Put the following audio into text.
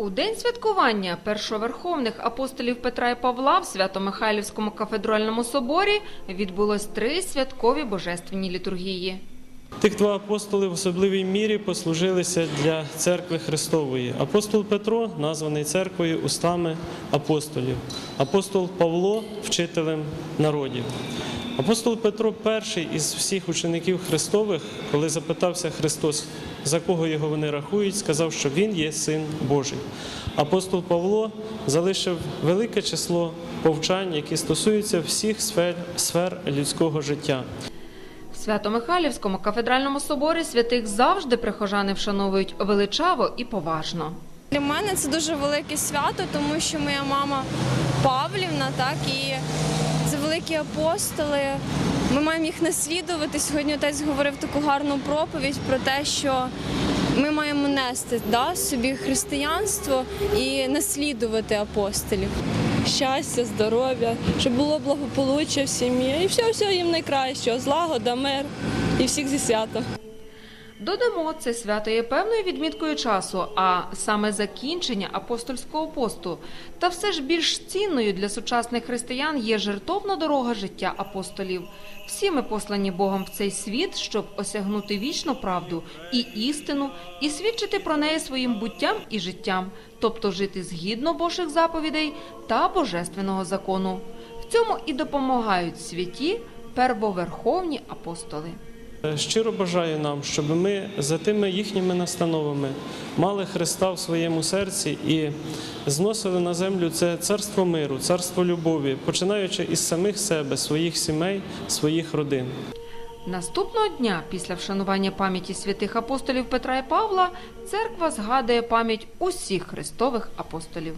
У день святкування першоверховних апостолів Петра і Павла в Свято-Михайлівському кафедральному соборі відбулось три святкові божественні літургії. Тих два апостоли в особливій мірі послужилися для церкви Христової. Апостол Петро, названий церквою устами апостолів, апостол Павло вчителем народів. Апостол Петро перший із всіх учеників Христових, коли запитався Христос, за кого його вони рахують, сказав, що він є син Божий. Апостол Павло залишив велике число повчань, які стосуються всіх сфер, сфер людського життя. В Свято-Михайлівському кафедральному соборі святих завжди прихожани вшановують величаво і поважно. Для мене це дуже велике свято, тому що моя мама Павлівна, так і це великі апостоли. Ми маємо їх наслідувати. Сьогодні отець говорив таку гарну проповідь про те, що ми маємо нести да, собі християнство і наслідувати апостолів. щастя, здоров'я, щоб було благополуччя в сім'ї і все, все їм найкращого, злагода, мир і всіх зі святом. Додамо, це свято є певною відміткою часу, а саме закінчення апостольського посту. Та все ж більш цінною для сучасних християн є жертовна дорога життя апостолів. Всі ми послані Богом в цей світ, щоб осягнути вічну правду і істину, і свідчити про неї своїм буттям і життям, тобто жити згідно Божих заповідей та божественного закону. В цьому і допомагають святі первоверховні апостоли. Щиро бажаю нам, щоб ми за тими їхніми настановами мали Христа в своєму серці і зносили на землю це царство миру, царство любові, починаючи із самих себе, своїх сімей, своїх родин. Наступного дня, після вшанування пам'яті святих апостолів Петра і Павла, церква згадує пам'ять усіх христових апостолів.